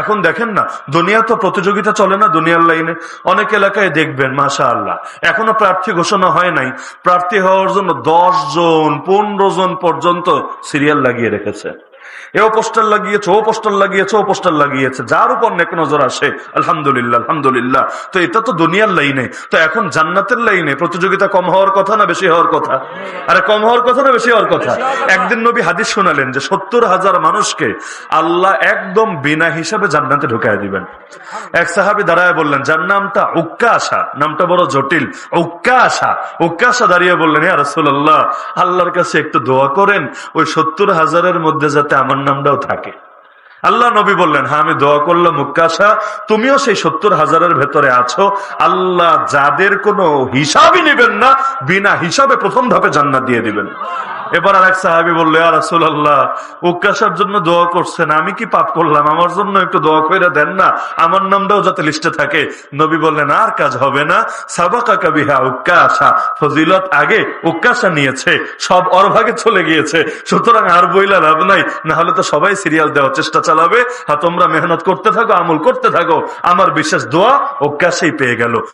এখন দেখেন না, দুনিয়া তো প্রতিযোগিতা চলে না দুনিয়ার লাইনে। অনেক এলাকায় দেখবেন মাশা আল্লাহ এখনও প্রার্থী ঘোষণা হয় নাই। প্রার্থী হওয়ার জন্য দশ জন, পনেরো জন পর্যন্ত সিরিয়াল লাগিয়ে রেখেছে। এও পোস্টার লাগিয়েছে, ও পোস্টার লাগিয়েছে, ও পোস্টার লাগিয়েছে। যার উপর নেক নজর আসে, আলহামদুলিল্লাহ আলহামদুলিল্লাহ। তো এটা তো দুনিয়ার লাইনে। তো এখন জান্নাতের লাইনে প্রতিযোগিতা কম হওয়ার কথা না বেশি হওয়ার কথা? আরে কম হওয়ার কথা না বেশি হওয়ার কথা? একদিন নবী হাদিস শোনালেন যে সত্তর হাজার মানুষকে আল্লাহ একদম বিনা হিসাবে জান্নাতে ঢুকাই দিবেন। এক সাহাবি দাঁড়ায় বললেন, যার নামটা উক্কা আসা নামটা বড় জটিল উক্কা আসা উক্কা আসা দাঁড়িয়ে বললেন হ্যাঁ রসুল্লাহ আল্লাহর কাছে একটু দোয়া করেন, ওই সত্তর হাজারের মধ্যে যাতে আমার নামটাও থাকে। আল্লাহ নবী বললেন হ্যাঁ আমি দোয়া করলাম মুক্কাশা তুমিও সেই সত্তর হাজারের ভেতরে আছো। আল্লাহ যাদের কোনো হিসাবই নেবেন না, বিনা হিসাবে প্রথম ধাপে জান্নাত দিয়ে দিবেন। এবার আরেক সাহাবি বলল আর রাসুল আল্লাহ উক্কাশার জন্য দোয়া করছেন, আমি কি পাপ করলাম? আমার জন্য একটু দোয়া করে দেন না, আমার নামটাও যাতে লিস্টে থাকে। নবী বললেন, আর কাজ হবে না। সাবাকা কাবিহা উক্কাশা, ফজিলত আগে উক্কাশা নিয়েছে, সব অরভাগে চলে গিয়েছে, সুতরাং আর বইলা লাভ নাই না হলে তো সবাই সিরিয়াল দেওয়ার চেষ্টা চালাবে। আর তোমরা মেহনত করতে থাকো, আমল করতে থাকো, আমার বিশেষ দোয়া উক্কাশাই পেয়ে গেল।